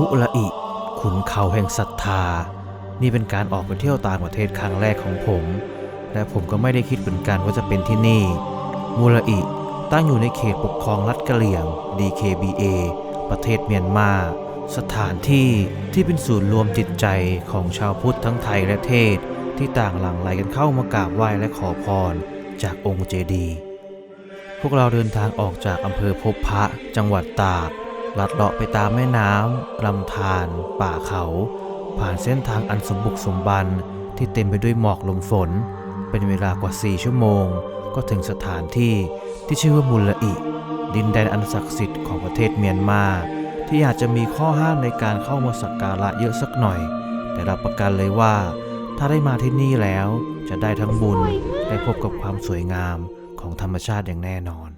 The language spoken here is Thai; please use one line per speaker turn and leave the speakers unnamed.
ุละอิ ขุนเขาแห่งศรัทธา นี่เป็นการออกไปเที่ยวต่างประเทศครั้งแรกของผม และผมก็ไม่ได้คิดเหมือนกันว่าจะเป็นที่นี่มูละอิตั้งอยู่ในเขตปกครองรัฐกะเหรี่ยง DKBA ประเทศเมียนมา สถานที่ที่เป็นศูนย์รวมจิตใจของชาวพุทธทั้งไทยและเทศ ที่ต่างหลั่งไหลกันเข้ามากราบไหว้และขอพร จากองค์เจดี พวกเราเดินทางออกจากอำเภอพบพระจังหวัดตาก ลัดเลาะไปตามแม่น้ำลำธารป่าเขา ผ่านเส้นทางอันสมบุกสมบันที่เต็มไปด้วยหมอกลมฝน เป็นเวลากว่า 4 ชั่วโมง ก็ถึงสถานที่ที่ชื่อว่ามุลละอิ ดินแดนอันศักดิ์สิทธิ์ของประเทศเมียนมา ที่อาจจะมีข้อห้ามในการเข้ามาสักการะเยอะสักหน่อย แต่รับประกันเลยว่า ถ้าได้มาที่นี่แล้วจะได้ทั้งบุญได้พบกับความสวยงามของธรรมชาติอย่างแน่นอน